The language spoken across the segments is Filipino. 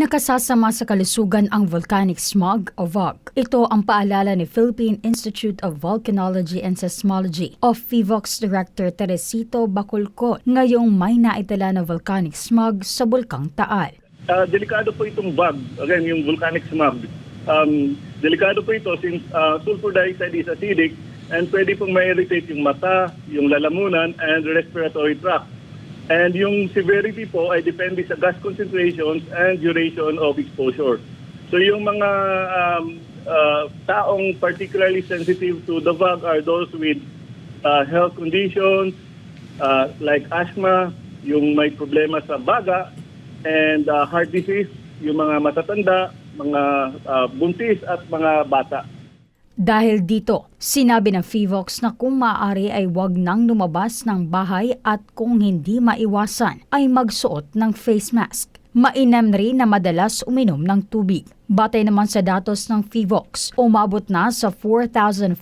Nakasasama sa kalusugan ang volcanic smog o VOG. Ito ang paalala ni Philippine Institute of Volcanology and Seismology o FIVOX Director Teresito Baculco ngayong may naitala na volcanic smog sa Bulkang Taal. Ah, delikado po itong bug, again, yung volcanic smog. Um, delikado po ito since ah, sulfur dioxide is acidic and pwede pong ma-irritate yung mata, yung lalamunan, and respiratory tract. And yung severity po ay depende sa gas concentrations and duration of exposure. So yung mga um, ah, taong particularly sensitive to the bug are those with ah, health conditions ah, like asthma, yung may problema sa baga, and uh, heart disease, yung mga matatanda, mga uh, buntis at mga bata. Dahil dito, sinabi ng FIVOX na kung maaari ay wag nang lumabas ng bahay at kung hindi maiwasan ay magsuot ng face mask. Mainam rin na madalas uminom ng tubig. Batay naman sa datos ng FIVOX, umabot na sa 4,569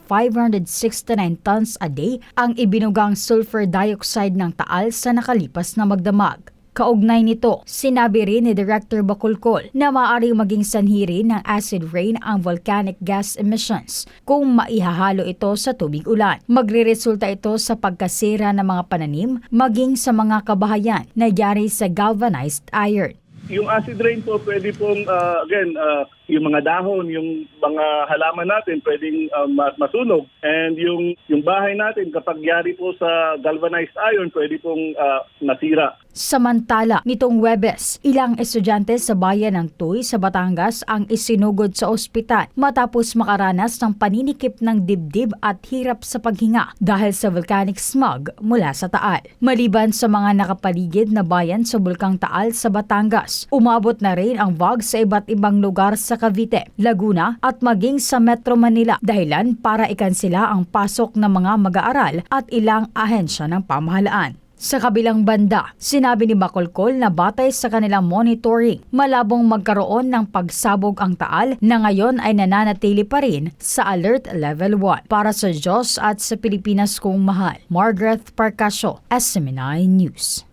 tons a day ang ibinugang sulfur dioxide ng taal sa nakalipas na magdamag. Kaugnay nito, sinabi rin ni Director Bacolcol na maaaring maging sanhi rin ng acid rain ang volcanic gas emissions kung maihahalo ito sa tubig ulan. Magreresulta ito sa pagkasira ng mga pananim maging sa mga kabahayan na yari sa galvanized iron. Yung acid rain po pwede pong, uh, again, uh, yung mga dahon, yung mga halaman natin pwedeng ma- masunog. And yung, yung bahay natin, kapag yari po sa galvanized iron, pwede pong uh, nasira. Samantala, nitong Webes, ilang estudyante sa bayan ng Tuy sa Batangas ang isinugod sa ospital matapos makaranas ng paninikip ng dibdib at hirap sa paghinga dahil sa volcanic smog mula sa Taal. Maliban sa mga nakapaligid na bayan sa Bulkang Taal sa Batangas, umabot na rin ang VOG sa iba't ibang lugar sa Cavite, Laguna at maging sa Metro Manila dahilan para ikansila ang pasok ng mga mag-aaral at ilang ahensya ng pamahalaan. Sa kabilang banda, sinabi ni Bacolcol na batay sa kanilang monitoring, malabong magkaroon ng pagsabog ang taal na ngayon ay nananatili pa rin sa Alert Level 1. Para sa Diyos at sa Pilipinas kong mahal, Margaret Parcasio, SMNI News.